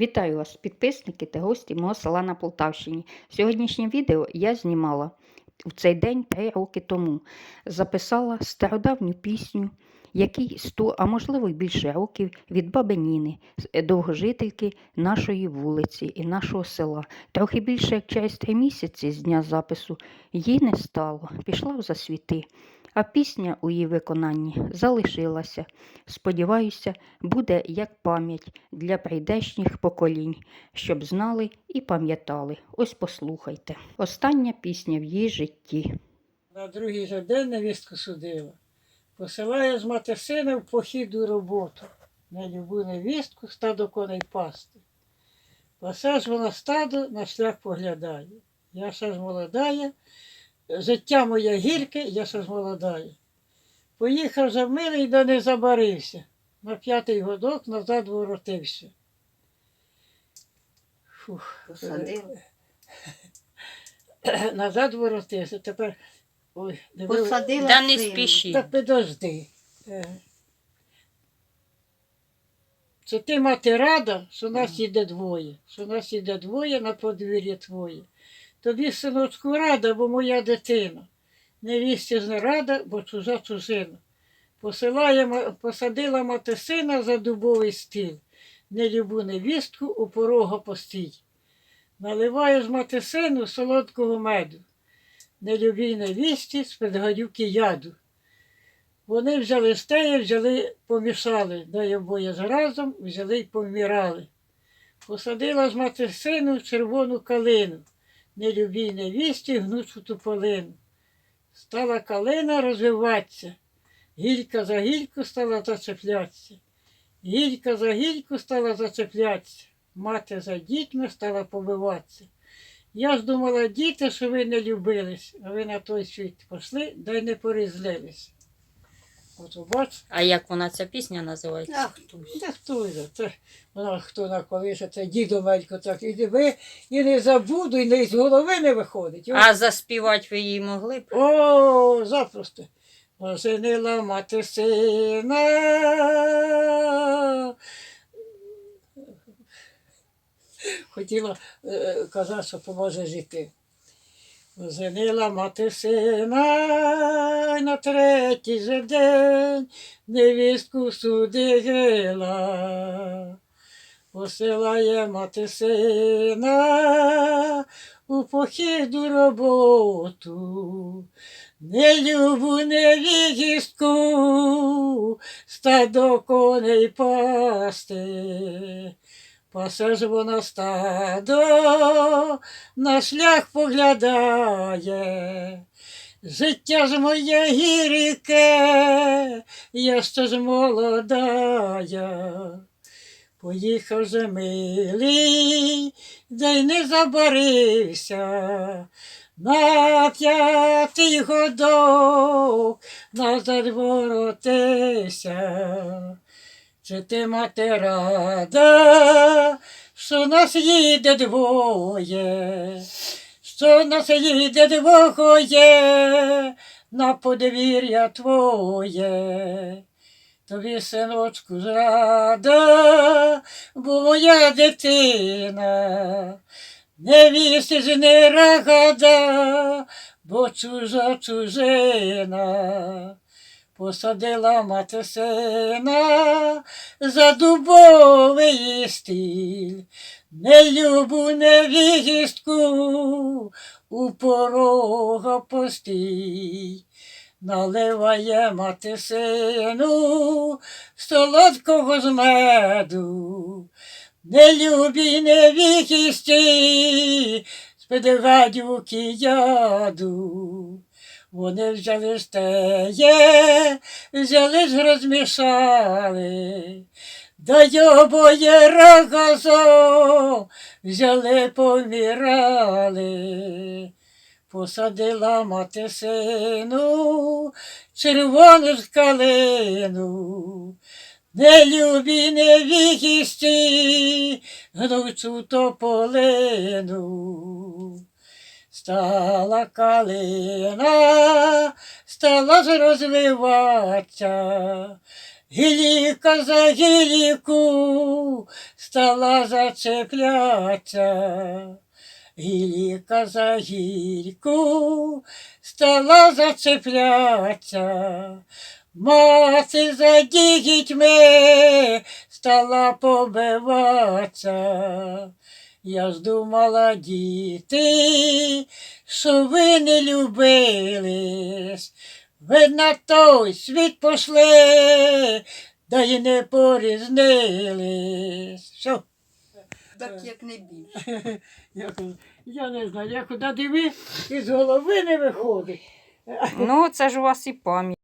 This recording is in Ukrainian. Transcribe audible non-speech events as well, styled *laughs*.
Вітаю вас, підписники та гості мого села на Полтавщині. Сьогоднішнє відео я знімала в цей день три роки тому. Записала стародавню пісню, якій 100, а можливо й більше років від баби Ніни, довгожительки нашої вулиці і нашого села. Трохи більше як через три місяці з дня запису її не стало, пішла в засвіти. А пісня у її виконанні залишилася. Сподіваюся, буде як пам'ять для прийдешніх поколінь, щоб знали і пам'ятали. Ось послухайте. Остання пісня в її житті. На другий же день невістку судила. Посилає з мати сина в похід у роботу. На любу невістку стадо коней пасти. Пасе вона стадо, на шлях поглядає. Я ще ж молодая, життя моє гірке, я ще ж молодая. Поїхав за милий, да не забарився. На п'ятий годок назад воротився. Фух. Посадив. Назад воротився. Тепер. Ой, не Посадила Та не сина. спіши. Так подожди. Е. Це ти мати рада, що нас іде двоє, що нас іде двоє на подвір'я твоє. Тобі, синочку, рада, бо моя дитина. Невісті не бо чужа чужина. Посилає, посадила мати сина за дубовий стіл. Нелюбу невістку у порога постій. Наливає ж мати сину солодкого меду. Нелюбій невісті з-під гадюки яду. Вони взяли стеє, взяли, помішали, дай обоє заразом, взяли й помірали. Посадила ж мати сину червону калину, нелюбій невісті гнучу туполину. Стала калина розвиватися, гілька за гільку стала зачеплятися, гілька за гільку стала зачеплятися, мати за дітьми стала побиватися. Я ж думала, діти, що ви не любились, а ви на той світ пішли, да й не порізлились. От бач, А як вона ця пісня називається? Хтось. це хто це? Це вона хто на колише, це дідо Мелько так. І ви і не забуду, і не з голови не виходить. О, А заспівати ви її могли б? О, запросто. Оженила мати сина. Хотіла е, казати, що поможе жити. Оженила мати сина на третій же день невістку судила. Посилає мати сина у похід роботу. Не любу невістку, стадо коней пасти. Пасе ж вона стадо, на шлях поглядає. Життя ж моє гірке, я ще ж молодая. Поїхав же милий, да й не забарився. На п'ятий годок назад воротися. Чи ти мати рада, що нас їде двоє, що нас їде двоє на подвір'я твоє. Тобі, синочку, зрада, бо моя дитина, невісти ж не рагада, бо чужа чужина. Посадила мати сина за дубовий стіл, не любу невістку у порога постій. Наливає мати сину солодкого з меду, не любі невісті, з гадюки яду. Вони взяли ж теє, взяли ж розмішали, да й обоє разом взяли помірали. Посадила мати сину червону ж калину, не любі невісті, гнучу тополину. Стала калина, стала ж розвиватися, Гіліка за гіліку стала зацеплятися. Гіліка за гільку стала зацеплятися. Мати за дітьми стала побиватися. Я здумала діти, що ви не любились, ви на той світ пошли, да й не порізнились. Що? Так як не більше. *laughs* Я, я не знаю, я куди диви, із голови не виходить. Ну, це ж у вас і пам'ять.